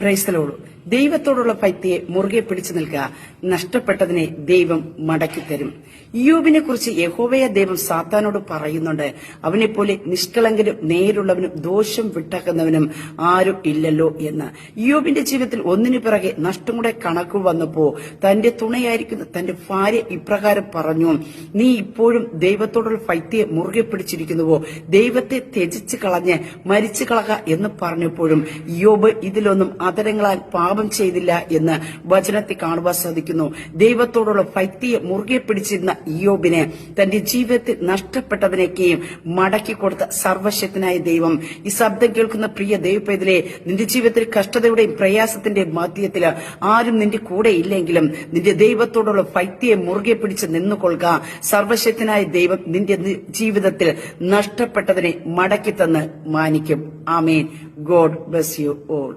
പ്രൈസലോളൂ ദൈവത്തോടുള്ള പൈത്തിയെ മുറുകെ പിടിച്ചു നിൽക്കുക. നഷ്ടപ്പെട്ടതിനെ ദൈവം മടക്കി തരും. യോബിനെ കുറിച്ച് യഹോവയ ദൈവം സാത്താനോട് പറയുന്നുണ്ട്. അവനെപ്പോലെ നിഷ്കളങ്കനും നേരുള്ളവനും ദോഷം വിട്ടക്കുന്നവനും ആരും ഇല്ലല്ലോ എന്ന്. യോബിന്റെ ജീവിതത്തിൽ ഒന്നിനു പിറകെ നഷ്ടം കൂടെ കണക്ക് വന്നപ്പോ തന്റെ തുണയായിരിക്കുന്ന തന്റെ ഭാര്യ ഇപ്രകാരം പറഞ്ഞു നീ ഇപ്പോഴും ദൈവത്തോടുള്ള പൈത്തിയെ മുറുകെ പിടിച്ചിരിക്കുന്നുവോ? ദൈവത്തെ ത്യജിച്ച് കളഞ്ഞ് മരിച്ചു കളക എന്ന് പറഞ്ഞപ്പോഴും യോബ് ഇതിലൊന്നും അതരങ്ങളാൽ പാപം ചെയ്തില്ല എന്ന് വചനത്തെ കാണുവാൻ സാധിക്കുന്നു. ദൈവത്തോടുള്ള ഭക്തിയെ മുറുകെ പിടിച്ചിരുന്ന ഇയോബിനെ തന്റെ ജീവിതത്തിൽ നഷ്ടപ്പെട്ടതിനൊക്കെയും മടക്കി കൊടുത്ത സർവശക്തനായ ദൈവം. ഈ ശബ്ദം കേൾക്കുന്ന പ്രിയ ദൈവപേതിലെ നിന്റെ ജീവിതത്തിൽ കഷ്ടതയുടെയും പ്രയാസത്തിന്റെയും മധ്യത്തിൽ ആരും നിന്റെ കൂടെ ഇല്ലെങ്കിലും നിന്റെ ദൈവത്തോടുള്ള ഭക്തിയെ മുറുകെ പിടിച്ച് നിന്നുകൊള്ളുക. സർവശക്തനായ ദൈവം നിന്റെ ജീവിതത്തിൽ നഷ്ടപ്പെട്ടതിനെ മടക്കി തന്ന് മാനിക്കും. Amen. God bless you all.